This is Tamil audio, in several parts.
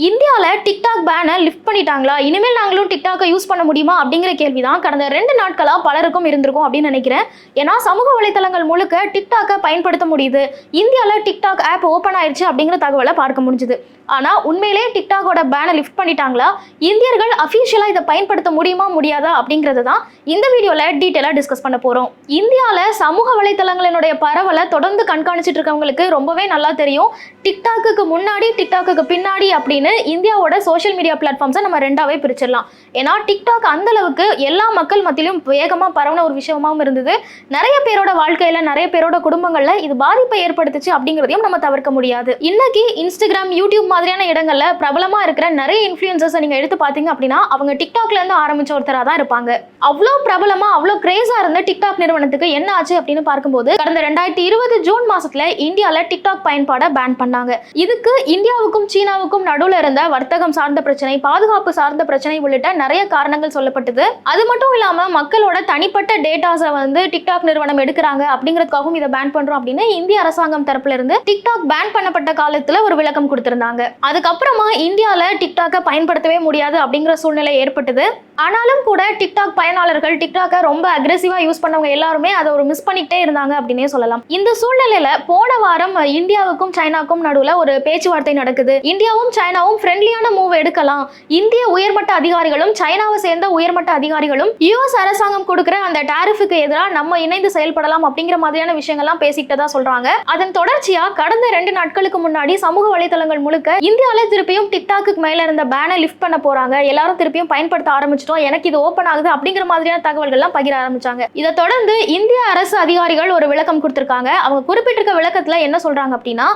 in இந்தியாவில் டிக்டாக் பேனை லிஃப்ட் பண்ணிட்டாங்களா? இனிமேல் நாங்களும் டிக்டாக்கை யூஸ் பண்ண முடியுமா? அப்படிங்கிற கேள்வி தான் கடந்த ரெண்டு நாட்களாக பலருக்கும் இருந்திருக்கும் அப்படின்னு நினைக்கிறேன். ஏன்னா சமூக வலைத்தளங்கள் முழுக்க டிக்டாக்கை பயன்படுத்த முடியுது. இந்தியாவில் டிக்டாக் ஆப் ஓப்பன் ஆயிடுச்சு அப்படிங்கிற தகவலை பார்க்க முடிஞ்சுது. ஆனால் உண்மையிலே டிக்டாக்கோட பேனை லிஃப்ட் பண்ணிட்டாங்களா? இந்தியர்கள் அஃபீஷியலாக இதை பயன்படுத்த முடியுமா முடியாதா அப்படிங்கிறது தான் இந்த வீடியோவில் டீட்டெயிலாக டிஸ்கஸ் பண்ண போகிறோம் இந்தியாவில் சமூக வலைத்தளங்களினுடைய பரவலை தொடர்ந்து கண்காணிச்சிட்டு இருக்கவங்களுக்கு ரொம்பவே நல்லா தெரியும். டிக்டாக்குக்கு முன்னாடி டிக்டாக்குக்கு பின்னாடி அப்படின்னு இந்தியாவோட சோஷியல் மீடியா பிளாட்ஃபார்ம்ஸை நம்ம ரெண்டாவே பிரிச்சிடலாம். ஏன்னா டிக்டாக் அந்த அளவுக்கு எல்லா மக்கள் மத்தியிலும் வேகமாக பரவன ஒரு விஷயமாவும் இருந்தது. நிறைய பேரோட வாழ்க்கையில் நிறைய பேரோட குடும்பங்களில் இது பாதிப்பை ஏற்படுத்துச்சு அப்படிங்கிறதையும் நம்ம தவிர்க்க முடியாது. இன்னைக்கு இன்ஸ்டாகிராம் யூடியூப் மாதிரியான இடங்களில் பிரபலமாக இருக்கிற நிறைய இன்ஃப்ளூயன்சர்ஸை நீங்கள் எடுத்து பார்த்தீங்க அப்படின்னா அவங்க டிக்டாக்லேருந்து ஆரம்பித்த ஆரம்பிச்ச தான் இருப்பாங்க. அவ்வளோ பிரபலமாக அவ்வளோ கிரேஸாக இருந்த டிக்டாக் நிறுவனத்துக்கு என்ன ஆச்சு அப்படின்னு பார்க்கும்போது கடந்த ரெண்டாயிரத்தி இருபது ஜூன் மாசத்துல இந்தியாவில் டிக்டாக் பயன்பாடை பேன் பண்ணாங்க. இதுக்கு இந்தியாவுக்கும் சீனாவுக்கும் நடுவில் இருந்த வர்த்தகம் சார்ந்த பிரச்சனை பாதுகாப்பு சார்ந்த பிரச்சனை உள்ளிட்ட நிறைய காரணங்கள் சொல்லப்பட்டது. அது மட்டும் இல்லாம மக்களோட தனிப்பட்ட டேட்டாஸை வந்து டிக்டாக் நிறுவனம் எடுக்கிறாங்க அப்படிங்கிறதுக்காகவும் இதை பேன் பண்றோம் அப்படின்னு இந்திய அரசாங்கம் தரப்புல இருந்து டிக்டாக் பேன் பண்ணப்பட்ட காலத்துல ஒரு விளக்கம் கொடுத்திருந்தாங்க. அதுக்கப்புறமா இந்தியால டிக்டாக்கை பயன்படுத்தவே முடியாது அப்படிங்கிற சூழ்நிலை ஏற்பட்டது. ஆனாலும் கூட டிக்டாக் பயனாளர்கள் டிக்டாக்கை ரொம்ப அக்ரெசிவாக யூஸ் பண்ணவங்க எல்லாருமே அதை ஒரு மிஸ் பண்ணிக்கிட்டே இருந்தாங்க அப்படின்னே சொல்லலாம். இந்த சூழ்நிலையில போன வாரம் இந்தியாவுக்கும் சைனாவுக்கும் நடுவில் ஒரு பேச்சுவார்த்தை நடக்குது. இந்தியாவும் சைனாவும் ஃப்ரெண்ட்லியான மூவ் எடுக்கலாம். இந்திய உயர்மட்ட அதிகாரிகளும் சைனாவை சேர்ந்த உயர்மட்ட அதிகாரிகளும் யுஎஸ் அரசாங்கம் கொடுக்குற அந்த டாரிஃபுக்கு எதிராக நம்ம இணைந்து செயல்படலாம் அப்படிங்கிற மாதிரியான விஷயங்கள்லாம் பேசிக்கிட்டதா சொல்றாங்க. அதன் தொடர்ச்சியா கடந்த ரெண்டு நாட்களுக்கு முன்னாடி சமூக வலைதளங்கள் முழுக்க இந்தியாவில் திருப்பியும் டிக்டாக்கு மேல இருந்த பேனை லிஃப்ட் பண்ண போறாங்க. எல்லாரும் திருப்பியும் பயன்படுத்த ஆரம்பிச்சிட்டோம் எனக்கு இது ஓப்பன் ஆகுது அப்படிங்கிற மாதிரியான தகவல்கள்லாம் பகிர ஆரம்பிச்சாங்க. இதை தொடர்ந்து இந்திய அரசு அதிகாரிகள் ஒரு விளக்கம் கொடுத்திருக்காங்க. அவங்க குறிப்பிட்டிருக்க விளக்கத்துல என்ன சொல்றாங்க அப்படின்னா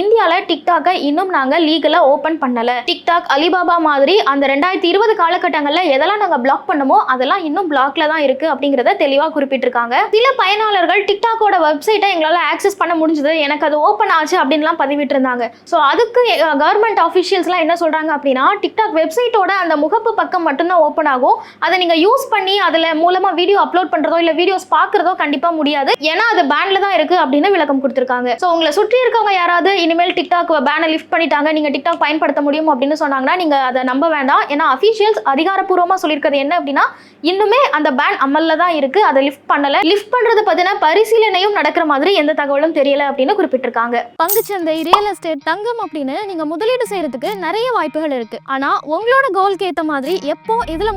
இந்தியால டிக்டாக்கை இன்னும் நாங்க லீகலா ஓபன் பண்ணல. டிக்டாக் அலிபாபா மாதிரி அந்த ரெண்டாயிரத்தி இருபது காலகட்டங்கள்ல எதெல்லாம் நாங்க பிளாக் பண்ணமோ அதெல்லாம் இன்னும் பிளாக்ல தான் இருக்கு அப்படிங்கறத தெளிவா குறிப்பிட்டிருக்காங்க. சில பயனாளர்கள் டிக்டாக்கோட வெப்சைட்டை எங்களால ஆக்சஸ் பண்ண முடிஞ்சது எனக்கு அது ஓப்பன் ஆச்சு அப்படின்லாம் பதிவிட்டு இருந்தாங்க ஸோ அதுக்கு கவர்மெண்ட் ஆஃபிஷியல்ஸ்லாம் என்ன சொல்றாங்க அப்படின்னா டிக்டாக் வெப்சைட்டோட அந்த முகப்பு பக்கம் மட்டும்தான் ஓப்பன் ஆகும். அதை நீங்க யூஸ் பண்ணி அதில் மூலமாக வீடியோ அப்லோட் பண்றதோ இல்லை வீடியோஸ் பார்க்குறதோ கண்டிப்பாக முடியாது. ஏன்னா அது பேனில் தான் இருக்கு அப்படின்னு விளக்கம் கொடுத்துருக்காங்க. ஸோ உங்களை சுற்றி இருக்கவங்க யாராவது இனிமேல் டிக்டாக் பேனை லிஃப்ட் பண்ணிட்டாங்க நீங்கள் டிக்டாக் பயன்படுத்த முடியும் அப்படின்னு சொன்னாங்கன்னா நீங்கள் அதை நம்ப வேண்டாம். ஏன்னா அஃபீஷியல்ஸ் அதிகாரப்பூர்வமாக சொல்லியிருக்கிறது என்ன அப்படின்னா இன்னுமே அந்த பேன் அமல்ல தான் இருக்குது அதை லிஃப்ட் பண்ணலை. லிஃப்ட் பண்ணுறது பற்றின பரிசீலனையும் நடக்கிற மாதிரி எந்த தகவலும் தெரியல அப்படின்னு குறிப்பிட்டிருக்காங்க. பங்குச்சந்தை ரியல் எஸ்டேட் தங்கம் அப்படின்னு நீங்கள் முதலீடு செய்யறதுக்கு நிறைய வாய்ப்புகள் இருக்கு. ஆனால் உங்களோட கோல்க்கு ஏற்ற மாதிரி எப்போ இதில்